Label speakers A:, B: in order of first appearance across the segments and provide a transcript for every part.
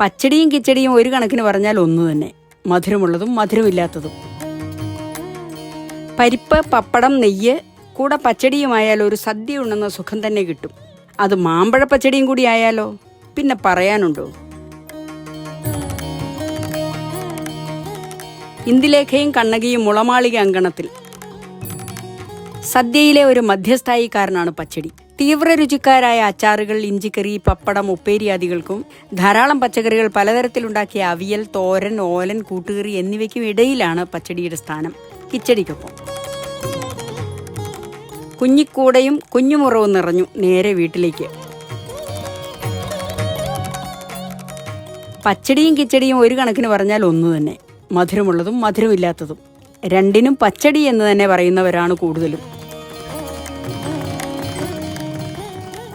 A: പച്ചടിയും കിച്ചടിയും ഒരു കണക്കിന് പറഞ്ഞാൽ ഒന്നു തന്നെ. മധുരമുള്ളതും മധുരമില്ലാത്തതും. പരിപ്പ് പപ്പടം നെയ്യ് കൂടെ പച്ചടിയുമായാൽ ഒരു സദ്യ ഉണ്ടെന്ന സുഖം തന്നെ കിട്ടും. അത് മാമ്പഴ പച്ചടിയും കൂടി ആയാലോ? പിന്നെ പറയാനുണ്ടോ? ഇന്ദുലേഖയും കണ്ണകിയും മുളമാളിക അങ്കണത്തിൽ. സദ്യയിലെ ഒരു മധ്യസ്ഥായിക്കാരനാണ് പച്ചടി. തീവ്ര രുചിക്കാരായ അച്ചാറുകൾ ഇഞ്ചിക്കറി പപ്പടം ഉപ്പേരി ആദികൾക്കും ധാരാളം പച്ചക്കറികൾ പലതരത്തിലുണ്ടാക്കിയ അവിയൽ തോരൻ ഓലൻ കൂട്ടുകറി എന്നിവയ്ക്കും ഇടയിലാണ് പച്ചടിയുടെ സ്ഥാനം. കിച്ചടിക്കൊപ്പം. കുഞ്ഞിക്കൂടയും കുഞ്ഞുമുറവും നിറഞ്ഞു നേരെ വീട്ടിലേക്ക്. പച്ചടിയും കിച്ചടിയും ഒരു കണക്കിന് പറഞ്ഞാൽ ഒന്നു തന്നെ. മധുരമുള്ളതും മധുരമില്ലാത്തതും. രണ്ടിനും പച്ചടി എന്ന് തന്നെ പറയുന്നവരാണ് കൂടുതലും.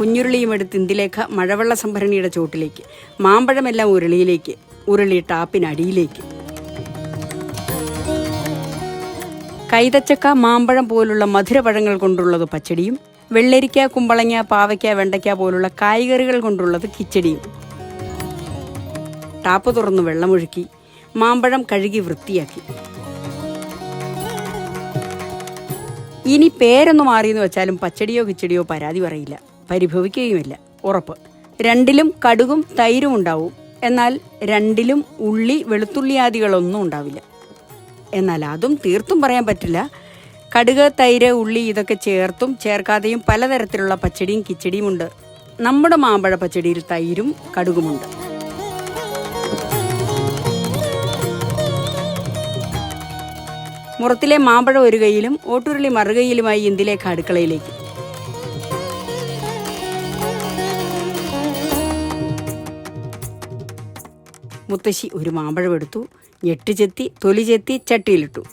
A: കുഞ്ഞുരുളിയും എടുത്ത് ഇന്ദിലേഖ മഴവെള്ള സംഭരണിയുടെ ചോട്ടിലേക്ക് മാമ്പഴമെല്ലാം ഉരുളിയിലേക്ക് ഉരുളി ടാപ്പിനടിയിലേക്ക്. കൈതച്ചക്ക മാമ്പഴം പോലുള്ള മധുരപഴങ്ങൾ കൊണ്ടുള്ളത് പച്ചടിയും വെള്ളരിക്ക കുമ്പളങ്ങ പാവയ്ക്ക വെണ്ടയ്ക്ക പോലുള്ള കായ്കറികൾ കൊണ്ടുള്ളത് കിച്ചടിയും. ടാപ്പ് തുറന്ന് വെള്ളമൊഴുക്കി മാമ്പഴം കഴുകി വൃത്തിയാക്കി. ഇനി പേരൊന്നു മാറിയെന്ന് വെച്ചാലും പച്ചടിയോ കിച്ചടിയോ പരാതി പറയില്ല. പരിഭവിക്കുകയുമില്ല. ഉറപ്പ്. രണ്ടിലും കടുകും തൈരും ഉണ്ടാവും. എന്നാൽ രണ്ടിലും ഉള്ളി വെളുത്തുള്ളി ആദികളൊന്നും ഉണ്ടാവില്ല. എന്നാൽ അതും തീർത്തും പറയാൻ പറ്റില്ല. കടുക് തൈര് ഉള്ളി ഇതൊക്കെ ചേർത്തും ചേർക്കാതെയും പലതരത്തിലുള്ള പച്ചടിയും കിച്ചടിയും ഉണ്ട്. നമ്മുടെ മാമ്പഴ പച്ചടിയിൽ തൈരും കടുകുമുണ്ട്. മുറത്തിലെ മാമ്പഴ ഒരു കൈയിലും ഓട്ടുരുളി മറുകൈയിലുമായി ഇന്ത്യയിലേക്ക് അടുക്കളയിലേക്ക്. മുത്തശ്ശി ഒരു മാമ്പഴം എടുത്തു ഞെട്ടി ചെത്തി തൊലി ചെത്തി ചട്ടിയിലിട്ടു.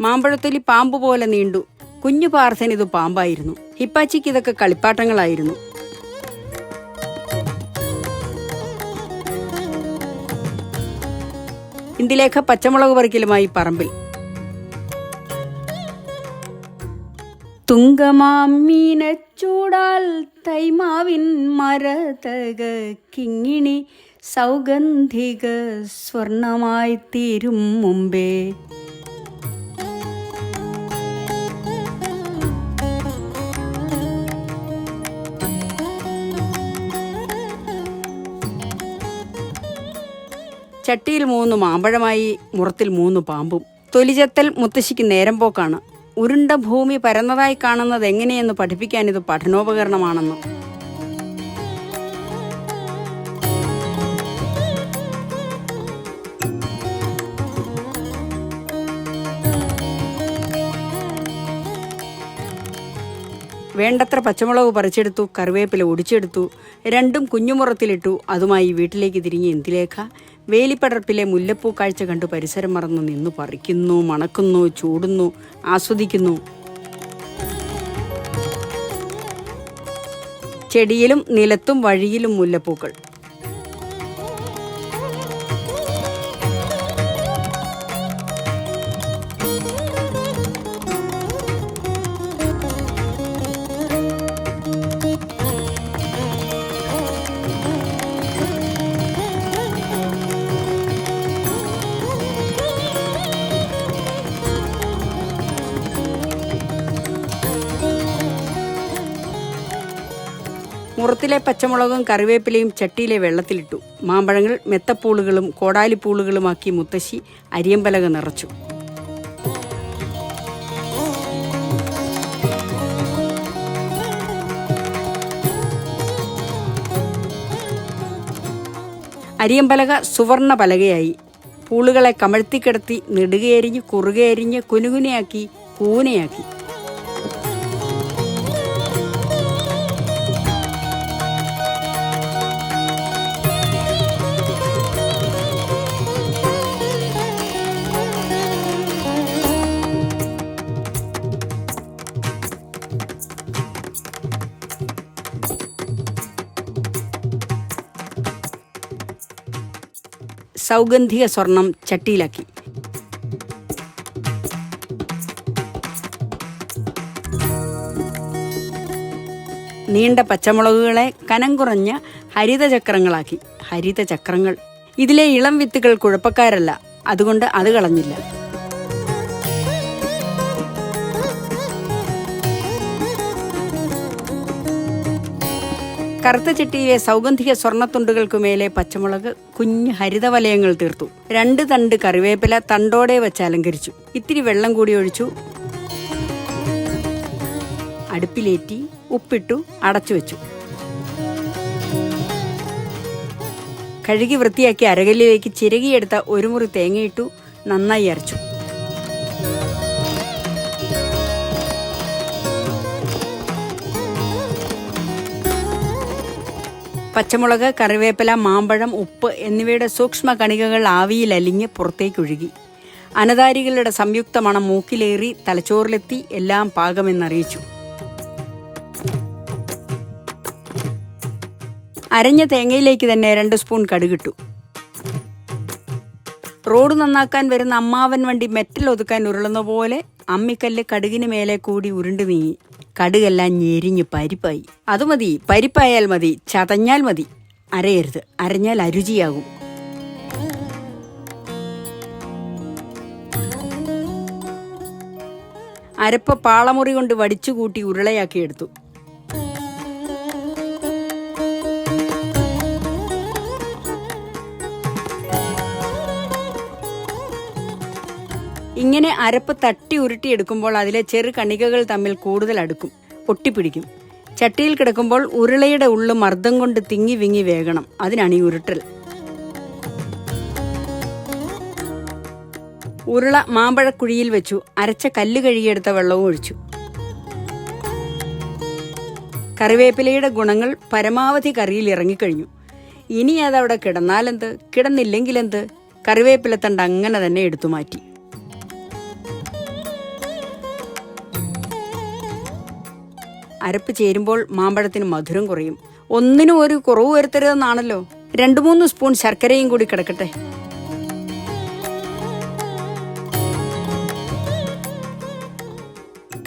A: മാമ്പഴത്തൊലി പാമ്പ് പോലെ നീണ്ടു. കുഞ്ഞു പാർസൻ ഇത് പാമ്പായിരുന്നു. ഹിപ്പാച്ചിക്ക് ഇതൊക്കെ കളിപ്പാട്ടങ്ങളായിരുന്നു. ഇന്ദിലേഖ പച്ചമുളക് പറിക്കലുമായി പറമ്പിൽ. തുങ്കമാമീനച്ചൂടാൽ തൈമാവിൻ മരതക കിങ്ങിണി സൗഗന്ധിക സ്വർണമായി തീരും മുമ്പേ. ചട്ടിയിൽ മൂന്ന് മാമ്പഴമായി മുറത്തിൽ മൂന്ന് പാമ്പും. തൊലിചത്തൽ മുത്തശ്ശിക്ക് നേരം പോക്കാണ്. ഉരുണ്ട ഭൂമി പരന്നതായി കാണുന്നത് എങ്ങനെയെന്ന് പഠിപ്പിക്കാൻ ഇത് പഠനോപകരണമാണെന്ന്. വേണ്ടത്ര പച്ചമുളക് പറിച്ചെടുത്തു കറിവേപ്പില ഒടിച്ചെടുത്തു രണ്ടും കുഞ്ഞുമുറത്തിലിട്ടു അതുമായി വീട്ടിലേക്ക് തിരിഞ്ഞ് എന്തിലേഖ വേലിപ്പടർപ്പിലെ മുല്ലപ്പൂ കാഴ്ച കണ്ടു പരിസരം മറന്നു നിന്നു പറിക്കുന്നു മണക്കുന്നു ചൂടുന്നു ആസ്വദിക്കുന്നു. ചെടിയിലും നിലത്തും വഴിയിലും മുല്ലപ്പൂക്കൾ. മുറത്തിലെ പച്ചമുളകും കറിവേപ്പിലയും ചട്ടിയിലെ വെള്ളത്തിലിട്ടു. മാമ്പഴങ്ങൾ മെത്തപ്പൂളുകളും കോടാലിപ്പൂളുകളുമാക്കി മുത്തശ്ശി അരിയമ്പലക നിറച്ചു. അരിയമ്പലക സുവർണ പലകയായി. പൂളുകളെ കമഴ്ത്തിക്കിടത്തി നെടുകയരിഞ്ഞ് കുറുകയരിഞ്ഞ് കുനുകുനയാക്കി കൂനയാക്കി. സൗഗന്ധിക സ്വർണം ചട്ടിയിലാക്കി. നീണ്ട പച്ചമുളകുകളെ കനം കുറഞ്ഞ ഹരിതചക്രങ്ങളാക്കി ഹരിതചക്രങ്ങൾ ഇതിലെ ഇളം വിത്തുകൾ കുഴപ്പക്കാരല്ല. അതുകൊണ്ട് അത് കളഞ്ഞില്ല. കറുത്ത ചട്ടിയിലെ സൗഗന്ധിക സ്വർണത്തുണ്ടുകൾക്കു മേലെ പച്ചമുളക് കുഞ്ഞു ഹരിതവലയങ്ങൾ തീർത്തു. രണ്ട് തണ്ട് കറിവേപ്പില തണ്ടോടെ വെച്ച് അലങ്കരിച്ചു. ഇത്തിരി വെള്ളം കൂടി ഒഴിച്ചു. അടുപ്പിലേറ്റി ഉപ്പിട്ടു അടച്ചു വെച്ചു. കഴുകി വൃത്തിയാക്കി അരകല്ലിലേക്ക് ചിരകിയെടുത്ത ഒരു മുറി തേങ്ങയിട്ടു നന്നായി അരച്ചു. പച്ചമുളക് കറിവേപ്പില മാമ്പഴം ഉപ്പ് എന്നിവയുടെ സൂക്ഷ്മ കണികകൾ ആവിയിൽ അലിഞ്ഞ് പുറത്തേക്കൊഴുകി. അനതാരികളുടെ സംയുക്ത മണം മൂക്കിലേറി തലച്ചോറിലെത്തി എല്ലാം പാകമെന്നറിയിച്ചു. അരഞ്ഞ തേങ്ങയിലേക്ക് തന്നെ രണ്ട് സ്പൂൺ കടുകിട്ടു. റോഡ് നന്നാക്കാൻ വരുന്ന അമ്മാവൻ വണ്ടി മെറ്റൽ ഒതുക്കാൻ ഉരുളുന്ന പോലെ അമ്മിക്കല്ല് കടുകിന് മേലെ കൂടി ഉരുണ്ടു നീങ്ങി കടുകെല്ലാം ഞെരിഞ്ഞ് പരിപ്പായി. അത് മതി പരിപ്പായാൽ മതി ചതഞ്ഞാൽ മതി. അരയരുത് അരഞ്ഞാൽ അരുചിയാകും. അരപ്പ പാളമുറി കൊണ്ട് വടിച്ചുകൂട്ടി ഉരുളയാക്കി ഇങ്ങനെ അരപ്പ് തട്ടി ഉരുട്ടി എടുക്കുമ്പോൾ അതിലെ ചെറു കണികകൾ തമ്മിൽ കൂടുതൽ അടുക്കും പൊട്ടിപ്പിടിക്കും. ചട്ടിയിൽ കിടക്കുമ്പോൾ ഉരുളയുടെ ഉള്ളു മർദ്ദം കൊണ്ട് തിങ്ങി വിങ്ങി വേകണം. അതിനാണ് ഈ ഉരുട്ടൽ. ഉരുള മാമ്പഴക്കുഴിയിൽ വെച്ചു. അരച്ച കല്ല് കഴുകിയെടുത്ത വെള്ളവും ഒഴിച്ചു. കറിവേപ്പിലയുടെ ഗുണങ്ങൾ പരമാവധി കറിയിൽ ഇറങ്ങിക്കഴിഞ്ഞു. ഇനി അതവിടെ കിടന്നാലെന്ത്? കിടന്നില്ലെങ്കിലെന്ത്? കറിവേപ്പിലത്തണ്ട് അങ്ങനെ തന്നെ എടുത്തു മാറ്റി. അരപ്പ് ചേരുമ്പോൾ മാമ്പഴത്തിന് മധുരം കുറയും. ഒന്നിനും ഒരു കുറവ് വരുത്തരുതെന്നാണല്ലോ. രണ്ടു മൂന്ന് സ്പൂൺ ശർക്കരയും കൂടി കിടക്കട്ടെ.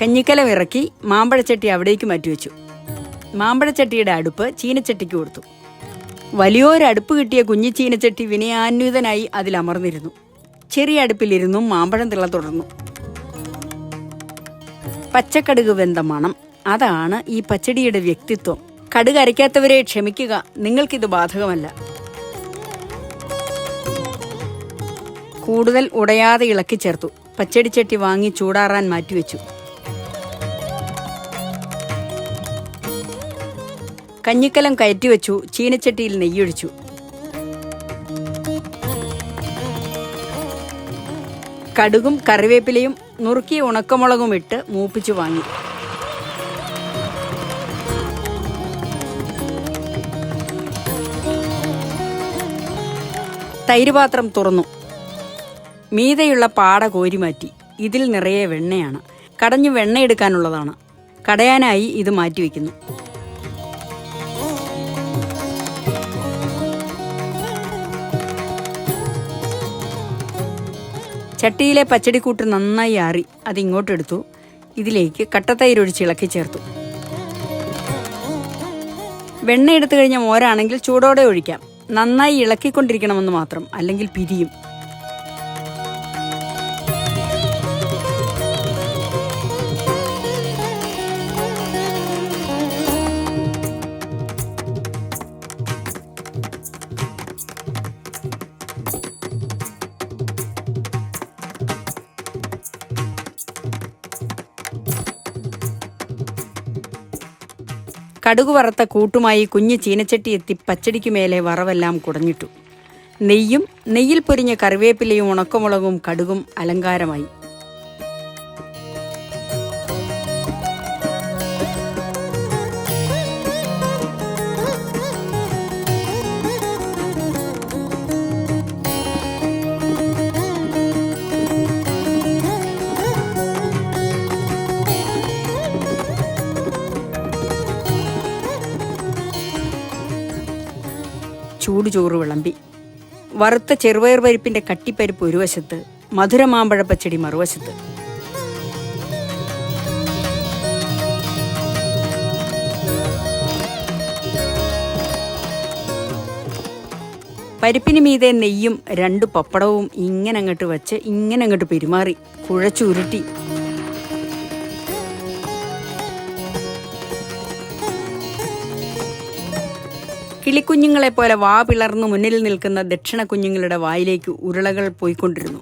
A: കഞ്ഞിക്കലം ഇറക്കി മാമ്പഴച്ചട്ടി അവിടേക്ക് മാറ്റിവെച്ചു. മാമ്പഴച്ചട്ടിയുടെ അടുപ്പ് ചീനച്ചട്ടിക്ക് കൊടുത്തു. വലിയൊരടുപ്പ് കിട്ടിയ കുഞ്ഞി ചീനച്ചട്ടി വിനയാന്വിതനായി അതിൽ അമർന്നിരുന്നു. ചെറിയ അടുപ്പിലിരുന്നും മാമ്പഴം തിള തുടർന്നു. പച്ചക്കടുക് വെന്ത മണം. അതാണ് ഈ പച്ചടിയുടെ വ്യക്തിത്വം. കടുക് അരയ്ക്കാത്തവരെ ക്ഷമിക്കുക. നിങ്ങൾക്കിത് ബാധകമല്ല. കൂടുതൽ ഉടയാതെ ഇളക്കി ചേർത്തു. പച്ചടിച്ചട്ടി വാങ്ങി ചൂടാറാൻ മാറ്റിവെച്ചു. കഞ്ഞിക്കലം കയറ്റിവെച്ചു. ചീനച്ചട്ടിയിൽ നെയ്യൊഴിച്ചു. കടുകും കറിവേപ്പിലയും നുറുക്കിയ ഉണക്കമുളകും ഇട്ട് മൂപ്പിച്ചു വാങ്ങി. തൈര് പാത്രം തുറന്നു. മീതയുള്ള പാട കോരി മാറ്റി ഇതിൽ നിറയെ വെണ്ണയാണ്. കടഞ്ഞു വെണ്ണ എടുക്കാനുള്ളതാണ്. കടയാനായി ഇത് മാറ്റിവെക്കുന്നു ചട്ടിയിലെ പച്ചടിക്കൂട്ട് നന്നായി ആറി അത് ഇങ്ങോട്ടെടുത്തു ഇതിലേക്ക് കട്ടത്തൈരൊഴിച്ച് ഇളക്കി ചേർത്തു. വെണ്ണ എടുത്തു കഴിഞ്ഞ മോരാണെങ്കിൽ ചൂടോടെ ഒഴിക്കാം. നന്നായി ഇളക്കിക്കൊണ്ടിരിക്കണമെന്ന് മാത്രം അല്ലെങ്കിൽ പിരിയും. കടുക് വറുത്ത കൂട്ടുമായി കുഞ്ഞ് ചീനച്ചട്ടി എത്തി പച്ചടിക്ക് മേലെ വറവെല്ലാം കുടഞ്ഞിട്ടു. നെയ്യും നെയ്യിൽ പൊരിഞ്ഞ കറിവേപ്പിലയും ഉണക്കമുളകും കടുകും അലങ്കാരമായി. ചോറ് വിളമ്പി. വറുത്ത ചെറുപയർ പരിപ്പിന്റെ കട്ടിപ്പരിപ്പ് ഒരു വശത്ത് മധുരമാമ്പഴ പച്ചടി മറുവശത്ത്. പരിപ്പിന് മീതെ നെയ്യും രണ്ട് പപ്പടവും ഇങ്ങനെ അങ്ങോട്ട് വെച്ച് ഇങ്ങനെ അങ്ങോട്ട് പെരുമാറി കുഴച്ചുരുട്ടി. കിളിക്കുഞ്ഞുങ്ങളെ പോലെ വാ പിളർന്നു മുന്നിൽ നിൽക്കുന്ന ദക്ഷിണ കുഞ്ഞുങ്ങളുടെ വായിലേക്ക് ഉരുളകൾ പോയിക്കൊണ്ടിരുന്നു.